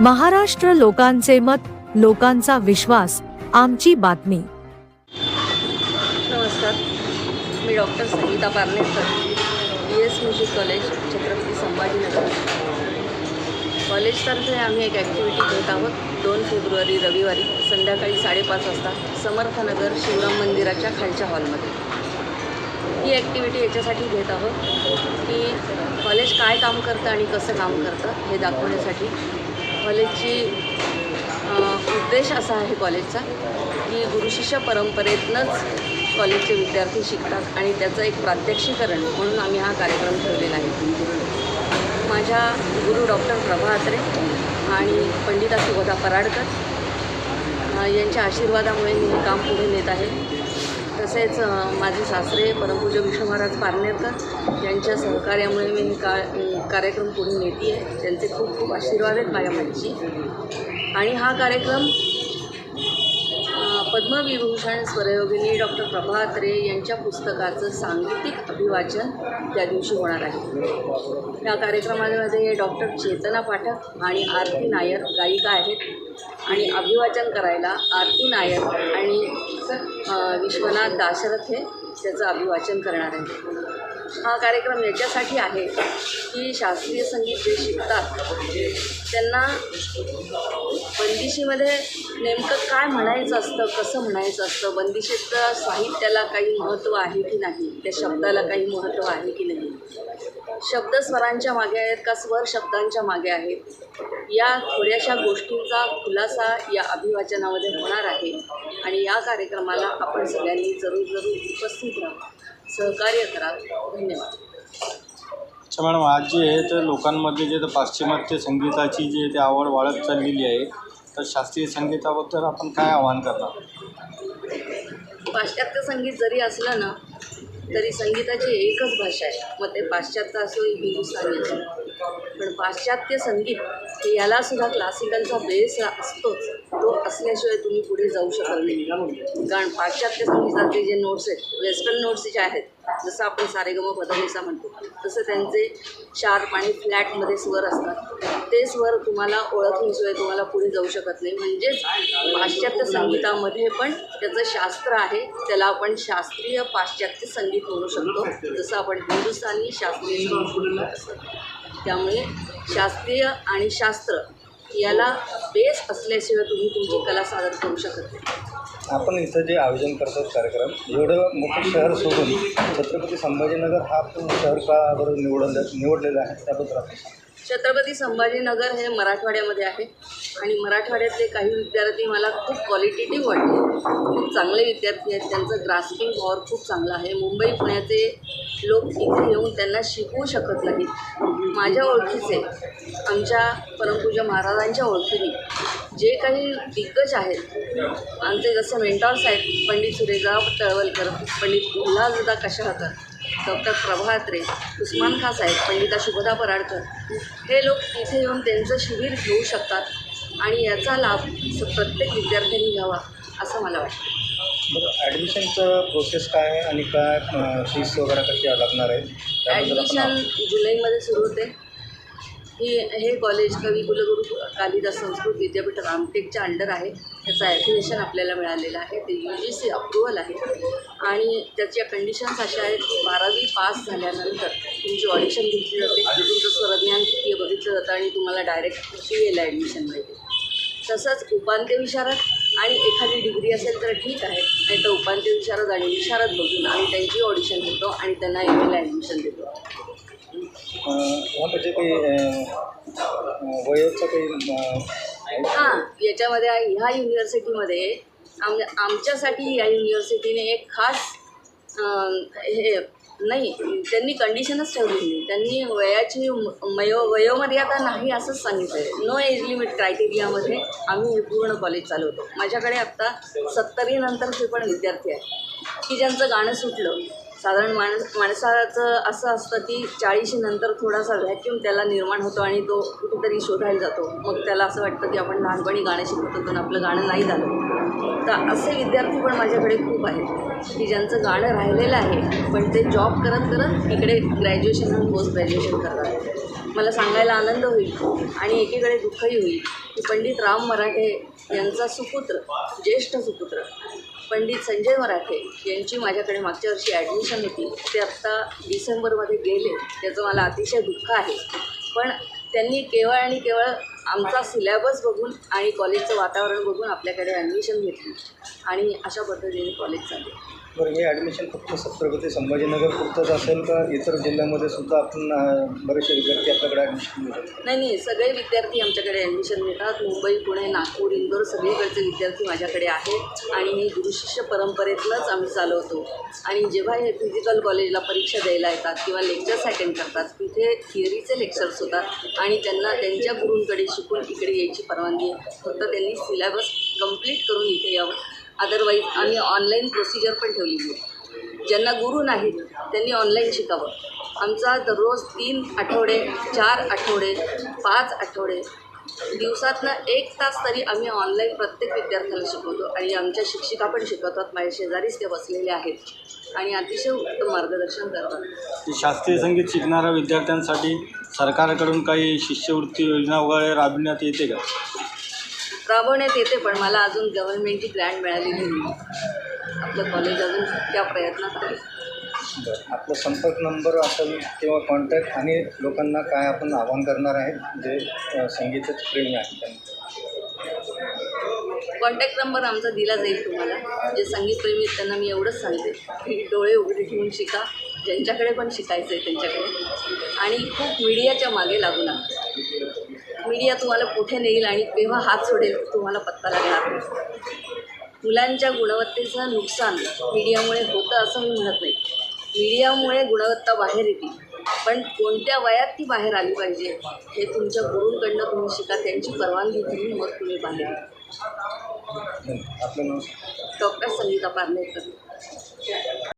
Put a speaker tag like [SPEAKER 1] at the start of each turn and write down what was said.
[SPEAKER 1] महाराष्ट्र लोकांचे मत लोकांचा विश्वास आमची बातमी.
[SPEAKER 2] नमस्कार. मी doctor Sangita Parlekar B S music college Chhatrapati Sambhajinagar. कॉलेजतर्फे आम्ही एक ॲक्टिव्हिटी घेत आहोत. दोन फेब्रुवारी रविवारी संध्याकाळी साडेपाच वाजता समर्थनगर शिवराम मंदिराच्या खालच्या हॉलमध्ये. ही ॲक्टिव्हिटी याच्यासाठी घेत आहोत की कॉलेज काय काम करतं आणि कसं काम करतं हे दाखवण्यासाठी कॉलेजची उद्देश असा आहे कॉलेजचा की गुरुशिष्य परंपरेतनंच कॉलेजचे विद्यार्थी शिकतात आणि त्याचं एक प्रात्यक्षिकरण म्हणून आम्ही हा कार्यक्रम ठेवलेला आहे. माझ्या गुरु डॉक्टर प्रभा अत्रे आणि पंडिता सुबोधा पराडकर यांच्या आशीर्वादामुळे मी हे काम पुढे नेत आहे. तसेच माझे सासरे परमपूज्य विष्णू महाराज पारनेरकर यांच्या सहकार्यामुळे मी का कार्यक्रम पुढे नेते आहे त्यांचे खूप खूप आशीर्वाद आहेत माझ्या पाठीशी आणि हा कार्यक्रम पद्मविभूषण स्वरयोगिनी डॉक्टर प्रभात रे यांच्या पुस्तकाचं सांगीतिक अभिवाचन त्या दिवशी होणार आहे. या कार्यक्रमामध्ये डॉक्टर चेतना पाठक आणि आरती नायर गायिका आहेत. आणि अभिवाचन करायला आरती नायर आणि विश्वनाथ दाशरथ हे त्याचं अभिवाचन करणार आहे हा कार्यक्रम याच्यासाठी आहे की शास्त्रीय संगीत जे शिकतात त्यांना बंदिशीमध्ये नेमकं काय म्हणायचं असतं कसं म्हणायचं असतं बंदिशीत साहित्याला काही महत्त्व आहे की नाही त्या शब्दाला काही महत्त्व आहे की नाही? शब्द स्वरांच्या मागे आहेत का स्वर शब्दांच्या मागे आहेत? या थोड्याशा गोष्टींचा खुलासा या अभिवाचनामध्ये होणार आहे आणि या कार्यक्रमाला आपण सगळ्यांनी जरूर जरूर उपस्थित राहू सहकार्य करा. धन्यवाद.
[SPEAKER 3] अच्छा मॅडम आज जे आहे तर लोकांमध्ये जे तर पाश्चिमात्य संगीताची जी ती आवड वाढत चाललेली आहे तर शास्त्रीय संगीताबद्दल आपण काय आवाहन करणार?
[SPEAKER 2] पाश्चात्य संगीत जरी असलं ना तरी संगीताची एकच भाषा आहे. मग ते पाश्चात्य असो हिंदुस्थानी असो. पण पाश्चात्य संगीत हे याला सुद्धा क्लासिकलचा बेस असतोच. तो असल्याशिवाय तुम्ही पुढे जाऊ शकत नाही. कारण पाश्चात्य संगीताचे जे नोट्स आहेत वेस्टर्न नोट्स जे आहेत जसं आपण सारेगम पदनिसा म्हणतो तसं त्यांचे शार्प आणि फ्लॅटमध्ये स्वर असतात. ते स्वर तुम्हाला ओळखल्याशिवाय तुम्हाला पुढे जाऊ शकत नाही. म्हणजेच पाश्चात्य संगीतामध्ये पण त्याचं शास्त्र आहे. त्याला आपण शास्त्रीय पाश्चात्य संगीत म्हणू शकतो. जसं आपण हिंदुस्थानी शास्त्रीय संगीत. म्हणू शकतो त्यामुळे शास्त्रीय आणि शास्त्र याला बेस असल्याशिवाय तुम्ही तुमची कला सादर करू शकत नाही
[SPEAKER 4] आपण इथं जे आयोजन करतो कार्यक्रम एवढं मोठं शहर सोडून छत्रपती संभाजीनगर हा आपण शहर का बरं निवडलं निवडलेलं आहे त्याबद्दल.
[SPEAKER 2] छत्रपती संभाजीनगर हे मराठवाड्यामध्ये आहे आणि मराठवाड्यातले काही विद्यार्थी मला खूप क्वालिटेटिव्ह वाटले. खूप चांगले विद्यार्थी आहेत. त्यांचं ग्रास्पिंग पॉवर खूप चांगलं आहे. मुंबई पुण्याचे लोक इथे येऊन त्यांना शिकवू शकत नाहीत. माझ्या ओळखीचे आमच्या परमपूज्य महाराजांच्या ओळखीने जे काही दिग्गज आहेत आमचे जसे मेंटॉर्स आहेत पंडित सुरेशराव तळवलकर पंडित उल्हासदा कशाळकर डॉक्टर प्रभात्रे उस्मान खास आहेत पंडिता शुभदा पराडकर हे लोक तिथे येऊन त्यांचं शिबिर घेऊ शकतात. आणि याचा लाभ प्रत्येक विद्यार्थ्यांनी घ्यावा असं मला वाटतं.
[SPEAKER 4] बरं ॲडमिशनचं प्रोसेस काय आहे आणि काय फीस वगैरे कशी लागणार आहे?
[SPEAKER 2] ॲडमिशन जुलैमध्ये सुरू होते. ही हे कॉलेज कवी कुलगुरू कालिदास संस्कृत विद्यापीठ रामटेकच्या अंडर आहे. त्याचं ॲफिलिएशन आपल्याला मिळालेलं आहे. ते यू जी सी अप्रुव्हल आहे. आणि त्याच्या कंडिशन्स अशा आहेत की बारावी पास झाल्यानंतर तुमची ऑडिशन घेतली जाते. तुमचं स्वरज्ञान किती बघितलं जातं आणि तुम्हाला डायरेक्ट सी एला ॲडमिशन मिळते तसंच उपांत्य विशारद आणि एखादी डिग्री असेल तर ठीक आहे. नाही तर उपांत्य विशारद आणि विशारद बघून आम्ही त्यांची ऑडिशन घेतो आणि त्यांना एम एला ॲडमिशन देतो
[SPEAKER 4] काही वयोचं काही
[SPEAKER 2] हां याच्यामध्ये ह्या युनिव्हर्सिटीमध्ये आम आमच्यासाठी या युनिव्हर्सिटीने एक खास हे नाही त्यांनी कंडिशनच ठेवली नाही. त्यांनी वयाची म- मयो वयोमर्यादा नाही असंच सांगितलं आहे नो एज लिमिट क्रायटेरियामध्ये आम्ही हे पूर्ण कॉलेज चालवतो. माझ्याकडे आत्ता सत्तरीनंतरचे पण विद्यार्थी आहेत. की ज्यांचं गाणं सुटलं साधारण माणस माणसाचं असं असतं की चाळीशीनंतर थोडासा व्हॅक्यूम त्याला निर्माण होतो आणि तो कुठेतरी शोधायला जातो. मग त्याला असं वाटतं की आपण लहानपणी गाणं शिकत होतो आणि आपलं गाणं नाही झालं. तर असे विद्यार्थी पण माझ्याकडे खूप आहेत की ज्यांचं गाणं राहिलेलं आहे पण ते जॉब करत करत इकडे ग्रॅज्युएशन आणि पोस्ट ग्रॅज्युएशन करतात. मला सांगायला आनंद होईल आणि एकीकडे दुःखही होईल की पंडित राम मराठे यांचा सुपुत्र ज्येष्ठ सुपुत्र पंडित संजय मराठे यांची माझ्याकडे मागच्या वर्षी ॲडमिशन होती. ते आत्ता डिसेंबरमध्ये गेले त्याचं मला अतिशय दुःख आहे. पण त्यांनी केवळ आणि केवळ आमचा सिलॅबस बघून आणि कॉलेजचं वातावरण बघून आपल्याकडे ॲडमिशन घेतली आणि अशा पद्धतीने कॉलेज चालू
[SPEAKER 4] बरं हे ॲडमिशन फक्त छत्रपती संभाजीनगर पुरतंच असेल का? इतर जिल्ह्यामध्ये सुद्धा आपण बरेचसे विद्यार्थी आपल्याकडे ॲडमिशन घेऊ
[SPEAKER 2] नाही नाही सगळे विद्यार्थी आमच्याकडे ॲडमिशन घेतात. मुंबई पुणे नागपूर इंदोर सगळीकडचे विद्यार्थी माझ्याकडे आहेत. आणि हे गुरुशिष्य परंपरेतलंच आम्ही चालवतो. आणि जेव्हा हे फिजिकल कॉलेजला परीक्षा द्यायला येतात किंवा लेक्चर्स अटेंड करतात तिथे थिअरीचे लेक्चर्स होतात आणि त्यांना त्यांच्या गुरूंकडे शिकून इकडे यायची परवानगी आहे. फक्त त्यांनी सिलेबस कंप्लीट करून इथे यावं. अदरवाईज आम्ही ऑनलाईन प्रोसिजर पण ठेवलेली आहे ज्यांना गुरु नाहीत त्यांनी ऑनलाईन शिकावं. आमचा दररोज तीन आठवडे चार आठवडे पाच आठवडे दिवसातनं एक तास तरी आम्ही ऑनलाईन प्रत्येक विद्यार्थ्याला शिकवतो आणि आमच्या शिक्षिका पण शिकवतात. माझ्या शेजारीच ते बसलेले आहेत आणि अतिशय उत्तम मार्गदर्शन करतात.
[SPEAKER 3] शास्त्रीय संगीत शिकणाऱ्या विद्यार्थ्यांसाठी सरकारकडून काही शिष्यवृत्ती योजना वगैरे राबविण्यात येते का?
[SPEAKER 2] राबवण्यात येते पण मला अजून गव्हर्नमेंटची ग्रँट मिळालेली नाही. आपलं कॉलेज अजून त्या प्रयत्नात आहे.
[SPEAKER 4] बरं आपला संपर्क नंबर असेल किंवा कॉन्टॅक्ट आणि लोकांना काय आपण आवाहन करणार आहे जे संगीतच प्रेमी आहे त्यांना?
[SPEAKER 2] कॉन्टॅक्ट नंबर आमचा दिला जाईल तुम्हाला. जे संगीतप्रेमी आहेत त्यांना मी एवढंच सांगते. की डोळे उघडे ठेवून शिका. ज्यांच्याकडे पण शिकायचं आहे त्यांच्याकडे. आणि खूप मीडियाच्या मागे लागू नका. मीडिया तुम्हाला कुठे नेईल आणि केव्हा हात सोडेल तुम्हाला पत्ता लागणार मुलांच्या गुणवत्तेचं नुकसान मीडियामुळे होतं असं मी म्हणत नाही. मीडियामुळे गुणवत्ता बाहेर येते. पण कोणत्या वयात ती बाहेर आली पाहिजे हे तुमच्या गुरूंकडनं तुम्ही शिका. त्यांची परवानगी घेऊन मग तुम्ही बाहेर डॉक्टर संगीता पार्लेकर